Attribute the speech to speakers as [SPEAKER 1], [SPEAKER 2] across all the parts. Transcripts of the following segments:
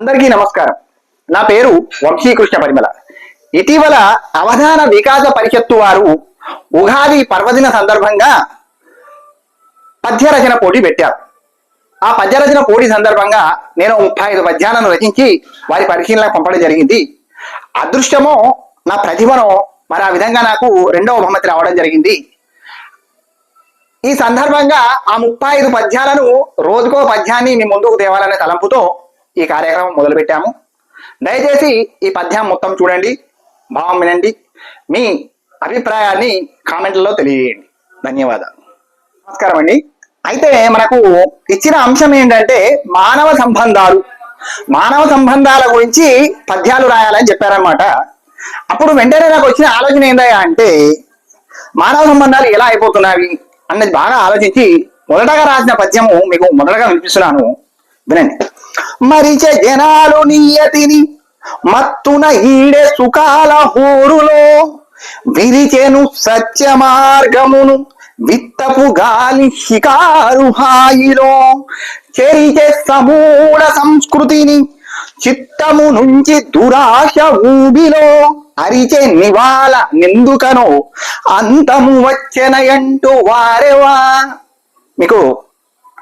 [SPEAKER 1] అందరికీ నమస్కారం. నా పేరు వంశీకృష్ణ పరిమళ. ఇటీవల అవధాన వికాస పరిషత్తు వారు ఉగాది పర్వదిన సందర్భంగా పద్యరచన పోటీ పెట్టారు. ఆ పద్యరచన పోటీ సందర్భంగా నేను ముప్పై ఐదు పద్యాలను రచించి వారి పరిశీలన పంపడం జరిగింది. అదృష్టమో నా ప్రతిభను మరి ఆ విధంగా నాకు రెండవ బహుమతి రావడం జరిగింది. ఈ సందర్భంగా ఆ ముప్పై ఐదు పద్యాలను రోజుకో పద్యాన్ని మీ ముందుకు తేవాలనే తలంపుతో ఈ కార్యక్రమం మొదలుపెట్టాము. దయచేసి ఈ పద్యం మొత్తం చూడండి. భావం వినండి. మీ అభిప్రాయాన్ని కామెంట్లలో తెలియజేయండి. ధన్యవాదాలు. నమస్కారం అండి. అయితే మనకు ఇచ్చిన అంశం ఏంటంటే మానవ సంబంధాలు. మానవ సంబంధాల గురించి పద్యాలు రాయాలని చెప్పారనమాట అప్పుడు వెంటనే నాకు వచ్చిన ఆలోచన ఏందయ్యా అంటే మానవ సంబంధాలు ఎలా అయిపోతున్నాయి అన్నది బాగా ఆలోచించి మొదటగా రాసిన పద్యము మీకు మొదటగా వినిపిస్తున్నాను. వినండి. మరిచ జనాలు నియతిని మత్తున ఈడే సుఖాల హోరులో విరిచెను సత్య మార్గమును విత్తపు గాలి షికారు హాయిలో చెరిచే సమూల సంస్కృతిని చిత్తము నుంచి దురాశ ఊబిలో అరిచే నివాళ నిందుకనో అంతము వచ్చెనయంటూ వారెవా? మీకు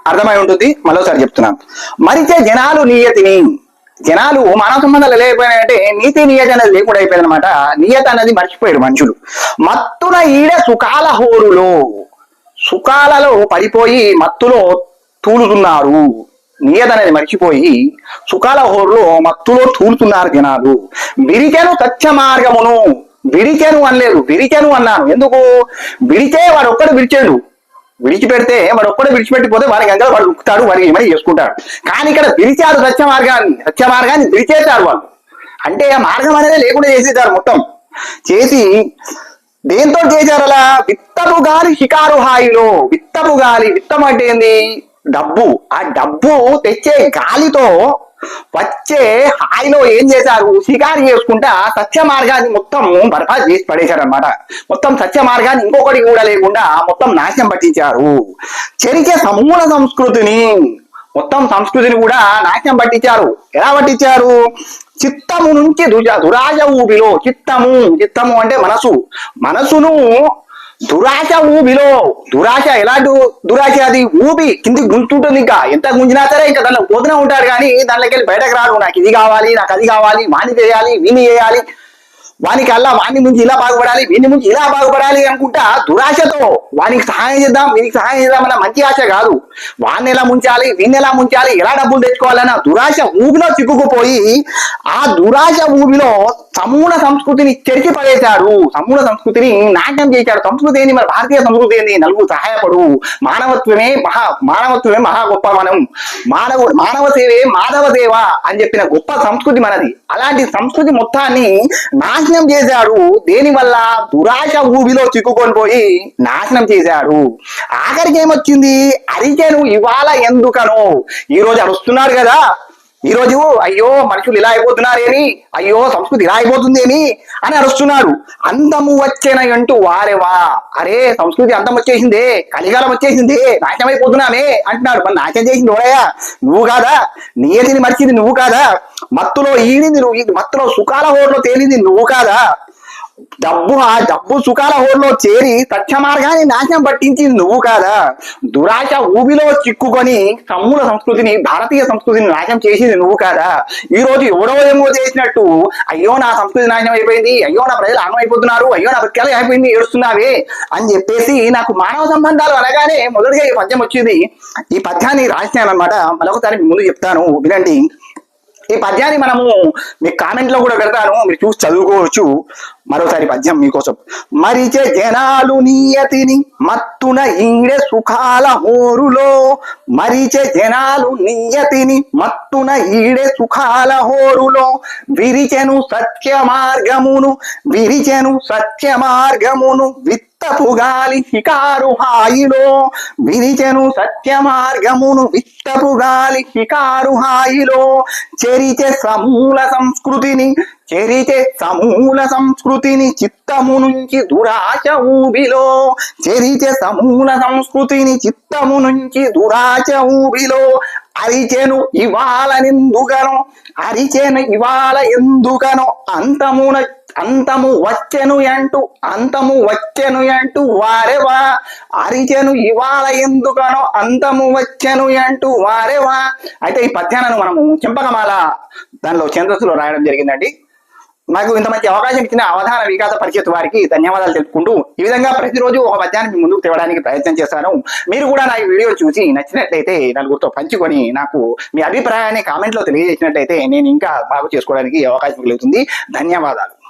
[SPEAKER 1] అర్థమై ఉంటుంది. మరోసారి చెప్తున్నాను మరిచే జనాలు నియతిని. జనాలు మానవ సంబంధాలు లేకపోయినాయంటే నీతి నియతి అనేది లేకుండా అయిపోయింది అనమాట నియత అనేది మర్చిపోయారు మనుషులు. మత్తున ఈడ సుఖాల హోరులో సుఖాలలో పడిపోయి మత్తులో తూలుతున్నారు. నియత అనేది మర్చిపోయి సుఖాల హోరులో మత్తులో తూలుతున్నారు జనాలు. విరిచెను సత్య మార్గమును. విరిచెను అనలేదు. విరిచెను అన్నాను. ఎందుకు? విరిచే వాడు ఒక్కడు విరిచాడు. విడిచిపెడితే వాడు ఒక్కడే విడిచిపెట్టిపోతే వారికి అంతా వాడు ఉక్కుతాడు వారికి ఏమైనా చేసుకుంటాడు. కానీ ఇక్కడ విరిచారు సత్య మార్గాన్ని సత్య మార్గాన్ని విరిచేశారు వాళ్ళు. అంటే ఆ మార్గం అనేది లేకుండా చేసేసారు మొత్తం. చేసి దేంతో చేశారు అలా? విత్తపు గాలి షికారు హాయిలో. విత్తపు గాలి విత్తం అంటే ఏంది? డబ్బు. ఆ డబ్బు తెచ్చే గాలితో వచ్చే హాయిలో ఏం చేశారు? షికారు చేసుకుంటా సత్య మార్గాన్ని మొత్తం బర్బాద్ చేసి పడేశారు అనమాట మొత్తం సత్య మార్గాన్ని ఇంకొకటి కూడా లేకుండా మొత్తం నాశనం పట్టించారు. చెరిచే సమూల సంస్కృతిని మొత్తం సంస్కృతిని కూడా నాశనం పట్టించారు. ఎలా పట్టించారు? చిత్తము నుంచి దుజ దురాజ ఊబిలో చిత్తము. చిత్తము అంటే మనసు. మనసును దురాశ ఊబిలో. దురాశ ఎలాంటి దురాశ అది ఊబి కిందికి గుంజుతుంటుంది ఇంకా. ఎంత గుంజినా సరే ఇంకా దాంట్లో పోతూనే ఉంటారు కానీ దాంట్లోకి వెళ్ళి బయటకు రాడు. నాకు ఇది కావాలి నాకు అది కావాలి మాని చేయాలి విని చేయాలి. వానికి అల్లా వాణ్ణి ముందు ఇలా బాగుపడాలి వీని ముందు ఇలా బాగుపడాలి అనుకుంటా దురాశతో వానికి సహాయం చేద్దాం వీనికి సహాయం చేద్దాం అన్న మంచి ఆశ కాదు. వాన్ని ఎలా ముంచాలి వీన్ని ఎలా ముంచాలి ఎలా డబ్బులు తెచ్చుకోవాలన్న దురాశ ఊబిలో చిక్కుకుపోయి ఆ దురాశ ఊబిలో సమూల సంస్కృతిని చెరిచి పడేశాడు. సమూల సంస్కృతిని నాట్యం చేశాడు. సంస్కృతి ఏంది మన భారతీయ సంస్కృతి ఏంది? నలుగురు సహాయపడు. మానవత్వమే మహా మానవత్వమే మహా గొప్ప మనం. మానవ మానవ సేవే మాధవ సేవ అని చెప్పిన గొప్ప సంస్కృతి మనది. అలాంటి సంస్కృతి మొత్తాన్ని నాశనం చేశాడు దేని వల్ల? దురాశ ఊబిలో చిక్కుకొని పోయి నాశనం చేశాడు ఆఖరికి ఏమొచ్చింది? అరికెను ఇవాళ ఎందుకనో? ఈ రోజు అరుస్తున్నారు కదా. ఈ రోజు అయ్యో మనుషులు ఇలా అయిపోతున్నారేమి అయ్యో సంస్కృతి ఇలా అయిపోతుందేని? అని అరుస్తున్నాడు. అందము వచ్చేన అంటూ వారేవా? అరే సంస్కృతి అందం వచ్చేసిందే కలికాలం వచ్చేసిందే నాశనం అంటున్నాడు. మరి నాశనం చేసింది ఎవరయ్యా నువ్వు కాదా? నియతిని మర్చింది నువ్వు కాదా? మత్తులో ఈడింది నువ్వు మత్తులో సుఖాల హోరులో తేలింది నువ్వు కాదా? డబ్బు ఆ డబ్బు సుఖాల హోల్లో చేరి సత్య మార్గాన్ని నాశనం పట్టించింది నువ్వు కాదా? దురాశ ఊబిలో చిక్కుకొని సమూల సంస్కృతిని భారతీయ సంస్కృతిని నాశనం చేసింది నువ్వు కాదా? ఈ రోజు ఎవడో ఏమో చేసినట్టు అయ్యో నా సంస్కృతి నాశనం అయిపోయింది అయ్యో నా ప్రజలు ఆగం అయిపోతున్నారు అయ్యో నా బతికాలు అయిపోయింది ఏడుస్తున్నావే అని చెప్పేసి నాకు మానవ సంబంధాలు అనగానే మొదటిగా ఈ పద్యం వచ్చింది. ఈ పద్యాన్ని రాసినాను అనమాట మరొకసారి ముందు చెప్తాను వినండి. ఈ పద్యాన్ని మనము మీ కామెంట్లో కూడా పెడతాను. మీరు చూసి చదువుకోవచ్చు. మరోసారి పద్యం మీకోసం. మరిచే జనాలు నియతిని మత్తున ఈడే సుఖాల హోరులో. మరిచే జనాలు నియతిని మత్తున ఈడే సుఖాల హోరులో. విరిచెను సత్య మార్గమును విరిచెను సత్య మార్గమును విత్ విత్తపు గాలి షికారు హాయిలో. విరిచెను సత్య మార్గమును విత్తపు గాలి షికారు హాయిలో. చెరిచే సమూల సంస్కృతిని చెరితే సమూల సంస్కృతిని చిత్తము నుంచి దురాశ ఊబిలో. చెరితే సమూల సంస్కృతిని చిత్తము నుంచి దురాశ ఊబిలో. అరిచెను ఇవాళ నిందుగను అరిచెను ఇవాళ ఎందుకను అంతమున అంతము వచ్చెను అంటూ అంతము వచ్చెను అంటూ వారెవా అరిచెను ఇవాళ ఎందుకనో అంతము వచ్చెను అంటూ వారెవా అయితే ఈ పద్యాలను మనము చింపకమాల దానిలో ఛందస్సులో రాయడం జరిగిందండి. నాకు ఇంత మంచి అవకాశం ఇచ్చిన అవధాన వికాస పరిషత్ వారికి ధన్యవాదాలు తెలుపుకుంటూ ఈ విధంగా ప్రతిరోజు ఒక పద్యాన్ని ముందుకు తేవడానికి ప్రయత్నం చేస్తాను. మీరు కూడా నా ఈ వీడియో చూసి నచ్చినట్లయితే నలుగురితో పంచుకొని నాకు మీ అభిప్రాయాన్ని కామెంట్లో తెలియజేసినట్లయితే నేను ఇంకా బాగు చేసుకోవడానికి అవకాశం కలుగుతుంది. ధన్యవాదాలు.